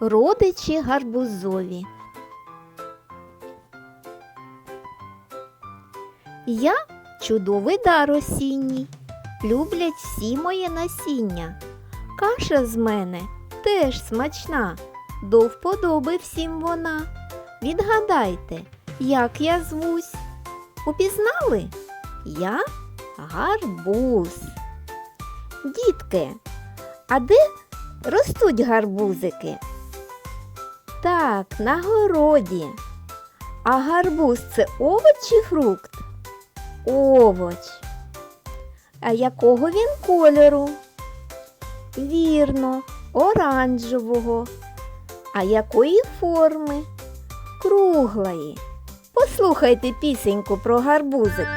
Родичі гарбузові. Я чудовий дар осінній. Люблять всі моє насіння. Каша з мене теж смачна, до вподоби всім вона. Відгадайте, як я звусь. Упізнали? Я гарбуз. Дітки, а де ростуть гарбузики? Так, на городі. А гарбуз це овоч чи фрукт? Овоч. А якого він кольору? Вірно, оранжевого. А якої форми? Круглої. Послухайте пісеньку про гарбузик.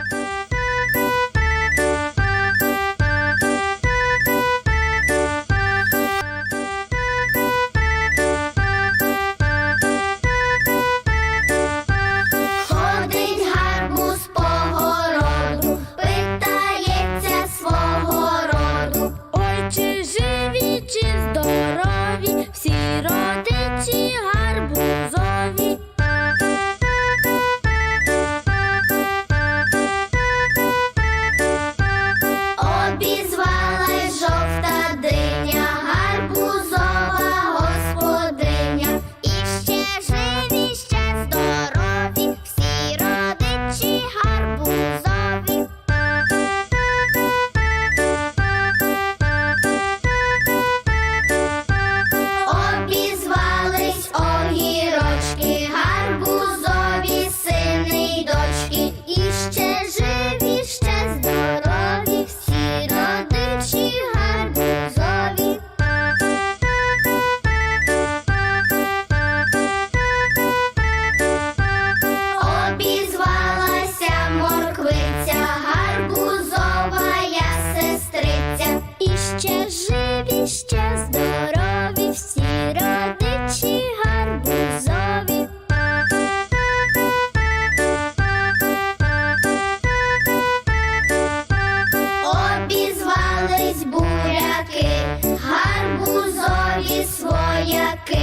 Ще живі, ще здорові, всі родичі гарбузові. Обізвались буряки, гарбузові свояки.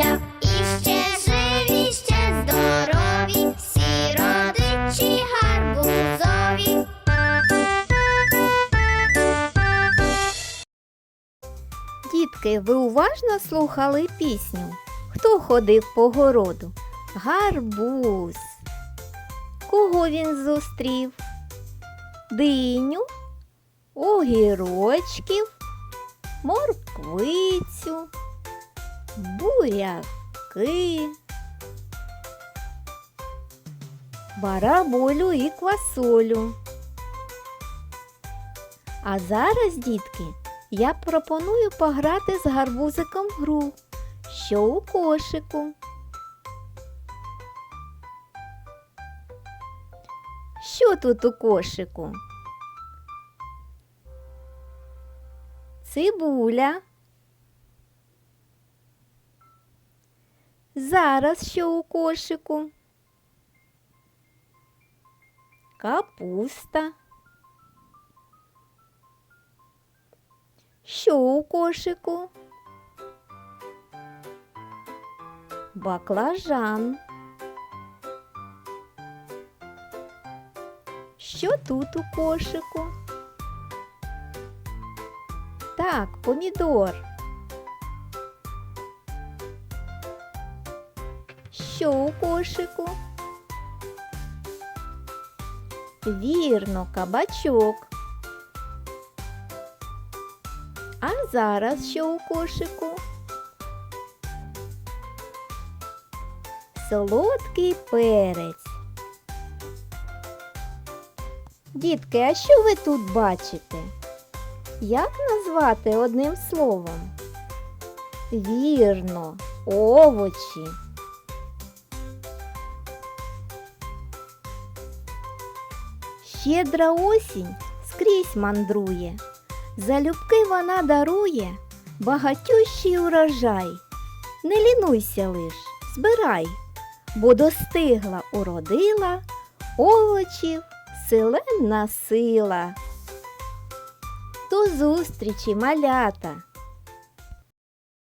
Квасоля. І ще живі, ще здорові, всі родичі гарбузові. Дітки, ви уважно слухали пісню? Хто ходив по городу? Гарбуз. Кого він зустрів? Диню, огірочків, морквицю, буряки, бараболю і квасолю. А зараз, дітки, я пропоную пограти з гарбузиком в гру, що у кошику. Що тут у кошику? Цибуля. Зараз що у кошику? Капуста. Що у кошику? Баклажан. Що тут у кошику? Так, помідор. Що у кошику? Вірно, кабачок. А зараз що у кошику? Солодкий перець. Дітки, а що ви тут бачите? Як назвати одним словом? Вірно, овочі. Щедра осінь скрізь мандрує, Залюбки вона дарує багатющий урожай. Не лінуйся лиш, збирай, бо достигла уродила овочів селенна сила. До зустрічі, малята!